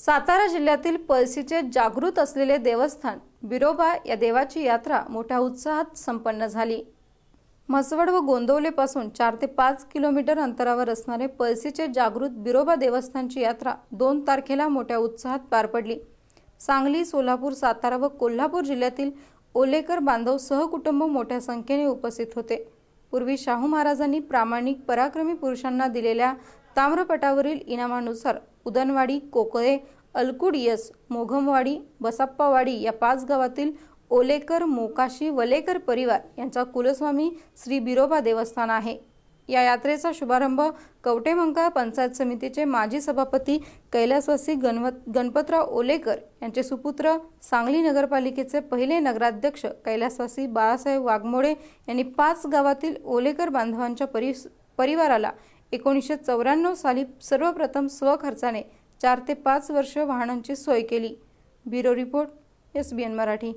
सातारा जिल्ह्यातील पळसीचे जागृत असलेले देवस्थान बिरोबा या देवाची यात्रा मोठ्या उत्साहात संपन्न झाली. म्हसवड व गोंदवलेपासून चार ते पाच किलोमीटर अंतरावर असणारे पळसीचे जागृत बिरोबा देवस्थानची यात्रा दोन तारखेला मोठ्या उत्साहात पार पडली. सांगली सोलापूर सातारा व कोल्हापूर जिल्ह्यातील ओलेकर बांधव सहकुटुंब मोठ्या संख्येने उपस्थित होते. पूर्वी शाहू महाराजांनी प्रामाणिक पराक्रमी पुरुषांना दिलेल्या ताम्रपटावरील इनामानुसार उदनवाडी कोकळे अलकुडियस मोघमवाडी बसाप्पावाडी या पाच गावातील ओलेकर मोकाशी वलेकर परिवार यांचा कुलस्वामी श्री बिरोबा देवस्थान आहे. या यात्रेचा शुभारंभ कवटेमंका पंचायत समितीचे माजी सभापती कैलासवासी गणवत गणपतराव ओलेकर यांचे सुपुत्र सांगली नगरपालिकेचे पहिले नगराध्यक्ष कैलासवासी बाळासाहेब वाघमोडे यांनी पाच गावातील ओलेकर बांधवांच्या परि परिवाराला एकोणीसशे चौऱ्याण्णव साली सर्वप्रथम स्वखर्चाने चार ते पाच वर्ष वाहनांची सोय केली. Bureau report S B N Marathi.